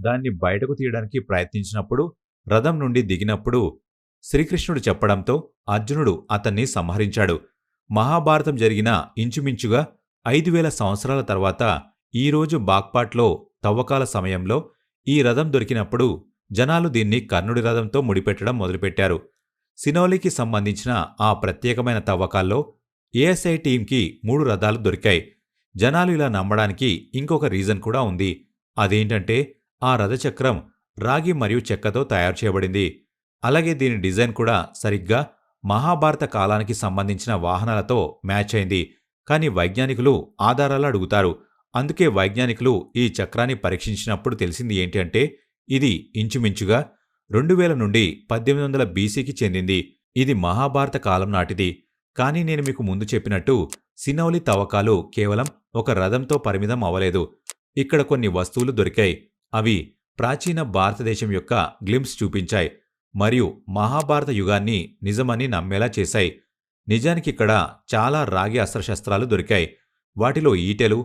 దాన్ని బయటకు తీయడానికి ప్రయత్నించినప్పుడు రథం నుండి దిగినప్పుడు శ్రీకృష్ణుడు చెప్పడంతో అర్జునుడు అతన్ని సంహరించాడు. మహాభారతం జరిగిన ఇంచుమించుగా ఐదు వేల సంవత్సరాల తర్వాత ఈరోజు బాగ్పాట్లో తవ్వకాల సమయంలో ఈ రథం దొరికినప్పుడు జనాలు దీన్ని కర్ణుడి రథంతో ముడిపెట్టడం మొదలుపెట్టారు. సినోలికి సంబంధించిన ఆ ప్రత్యేకమైన తవ్వకాల్లో ఏఎస్ఐ టీంకి మూడు రథాలు దొరికాయి. జనాలు ఇలా నమ్మడానికి ఇంకొక రీజన్ కూడా ఉంది. అదేంటంటే ఆ రథచక్రం రాగి మరియు చెక్కతో తయారు చేయబడింది. అలాగే దీని డిజైన్ కూడా సరిగ్గా మహాభారత కాలానికి సంబంధించిన వాహనాలతో మ్యాచ్ అయింది. కానీ వైజ్ఞానికులు ఆధారాలు అడుగుతారు. అందుకే వైజ్ఞానికులు ఈ చక్రాన్ని పరీక్షించినప్పుడు తెలిసింది ఏంటి అంటే ఇది ఇంచుమించుగా రెండు వేల నుండి పద్దెనిమిది వందల బీసీకి చెందింది. ఇది మహాభారత కాలం నాటిది. కానీ నేను మీకు ముందు చెప్పినట్టు సినౌలి తవ్వకాలు కేవలం ఒక రథంతో పరిమితం అవ్వలేదు. ఇక్కడ కొన్ని వస్తువులు దొరికాయి. అవి ప్రాచీన భారతదేశం యొక్క గ్లిమ్స్ చూపించాయి మరియు మహాభారత యుగాన్ని నిజమని నమ్మేలా చేశాయి. నిజానికి ఇక్కడ చాలా రాగి అస్త్రశస్త్రాలు దొరికాయి. వాటిలో ఈటెలు